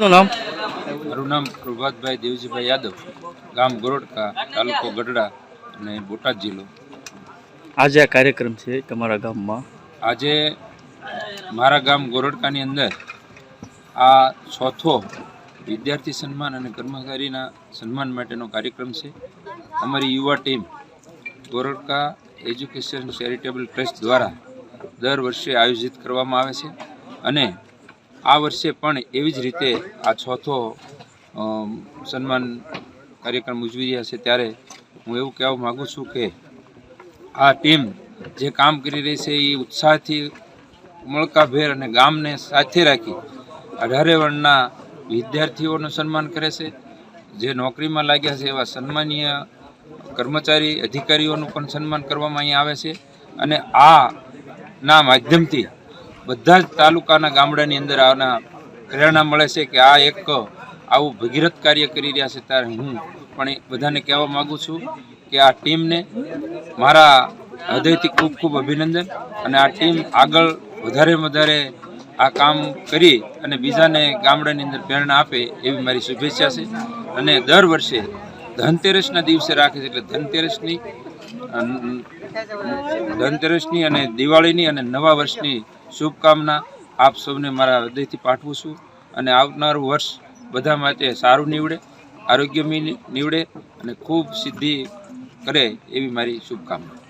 નું નામ? મારું નામ પ્રભાતભાઈ દેવજીભાઈ યાદવ ગામ ગોરડકા તાલુકો ગઢડા અને બોટાદ જિલ્લો. આજે આ કાર્યક્રમ છે તમારા ગામમાં? આજે મારા ગામ ગોરડકાની અંદર આ ચોથો વિદ્યાર્થી સન્માન અને કર્મચારીના સન્માન માટેનો કાર્યક્રમ છે. અમારી યુવા team Goradka education charitable trust દ્વારા દર વર્ષે આયોજિત કરવામાં આવે છે અને આ વર્ષે પણ એવી જ રીતે આ ચોથો સન્માન કાર્યક્રમ ઉજવી રહ્યા છે ત્યારે હું એવું કહેવા માગું છું કે આ ટીમ જે કામ કરી રહી છે એ ઉત્સાહથી ઉમળકાભેર અને ગામને સાથે રાખી અઢારે વર્ણના વિદ્યાર્થીઓનું સન્માન કરે છે. જે નોકરીમાં લાગ્યા છે એવા સન્માનીય કર્મચારી, અધિકારીઓનું પણ સન્માન કરવામાં અહીં આવે છે. અને આના માધ્યમથી બધા જ તાલુકાના ગામડાની અંદર આના પ્રેરણા મળે છે કે આ એક આવું ભગીરથ કાર્ય કરી રહ્યા છે ત્યારે હું પણ બધાને કહેવા માગું છું કે આ ટીમને મારા હૃદયથી ખૂબ ખૂબ અભિનંદન અને આ ટીમ આગળ વધારે વધારે આ કામ કરી અને બીજાને ગામડાની અંદર પ્રેરણા આપે એવી મારી શુભેચ્છા છે. અને દર વર્ષે ધનતેરસના દિવસે રાખે છે એટલે ધનતેરસની ધનતેરસની અને દિવાળીની અને નવા વર્ષની શુભકામના આપ સૌને મારા હૃદયથી પાઠવું છું અને આવનારું વર્ષ બધા માટે સારું નીવડે આરોગ્યમય નીવડે અને ખૂબ સિદ્ધિ કરે એવી મારી શુભકામના.